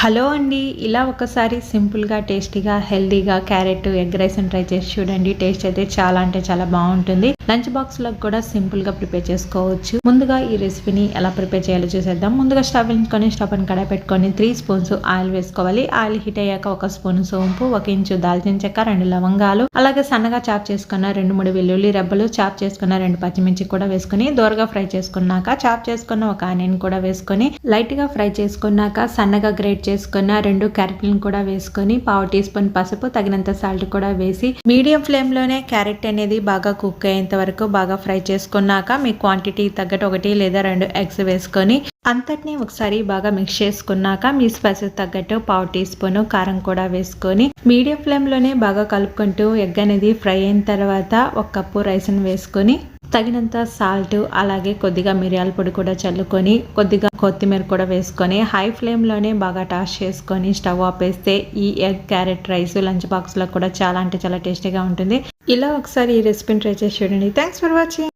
Hello అండి. ఇలా ఒకసారి సింపుల్గా టేస్టీగా హెల్దీగా క్యారెట్ ఎగ్ రైస్ ట్రై చేసి చూడండి. టేస్ట్ అయితే చాలా అంటే చాలా బాగుంటుంది. లంచ్ బాక్స్లో కూడా సింపుల్గా ప్రిపేర్ చేసుకోవచ్చు. ముందుగా ఈ రెసిపీని ఎలా ప్రిపేర్ చేయాలో చూసేద్దాం. ముందుగా స్టవ్ వెలించుకొని స్టవ్ అని కడాయి పెట్టుకొని త్రీ స్పూన్స్ ఆయిల్ వేసుకోవాలి. ఆయిల్ హీట్ అయ్యాక ఒక స్పూన్ సోంపు ఒక ఇంచు దాల్చిన చెక్క రెండు లవంగాలు అలాగే సన్నగా చాప్ చేసుకున్న రెండు మూడు వెల్లుల్లి రెబ్బలు చాప్ చేసుకున్న రెండు పచ్చిమిర్చి కూడా వేసుకుని దోరగా ఫ్రై చేసుకున్నాక చాప్ చేసుకున్న ఒక ఆనియన్ కూడా వేసుకొని లైట్గా ఫ్రై చేసుకున్నాక సన్నగా గ్రేట్ చేసుకున్న రెండు క్యారెట్లను కూడా వేసుకొని పావు టీ స్పూన్ పసుపు తగినంత సాల్ట్ కూడా వేసి మీడియం ఫ్లేమ్లోనే క్యారెట్ అనేది బాగా కుక్ అయ్యేంత వరకు బాగా ఫ్రై చేసుకున్నాక మీ క్వాంటిటీ తగ్గట్టు ఒకటి లేదా రెండు ఎగ్స్ వేసుకొని అంతటిని ఒకసారి బాగా మిక్స్ చేసుకున్నాక మీ స్పైసెస్ తగ్గట్టు పావు టీ స్పూన్ కారం కూడా వేసుకొని మీడియం ఫ్లేమ్లోనే బాగా కలుపుకుంటూ ఎగ్ అనేది ఫ్రై అయిన తర్వాత ఒక కప్పు రైస్ని వేసుకొని తగినంత సాల్ట్ అలాగే కొద్దిగా మిరియాల పొడి కూడా చల్లుకొని కొద్దిగా కొత్తిమీర కూడా వేసుకొని హై ఫ్లేమ్లోనే బాగా టాష్ చేసుకొని స్టవ్ ఆపేస్తే ఈ ఎగ్ క్యారెట్ రైస్ లంచ్ బాక్స్లో కూడా చాలా అంటే చాలా టేస్టీగా ఉంటుంది. ఇలా ఒకసారి ఈ రెసిపీని ట్రై చేసి చూడండి. Thanks for watching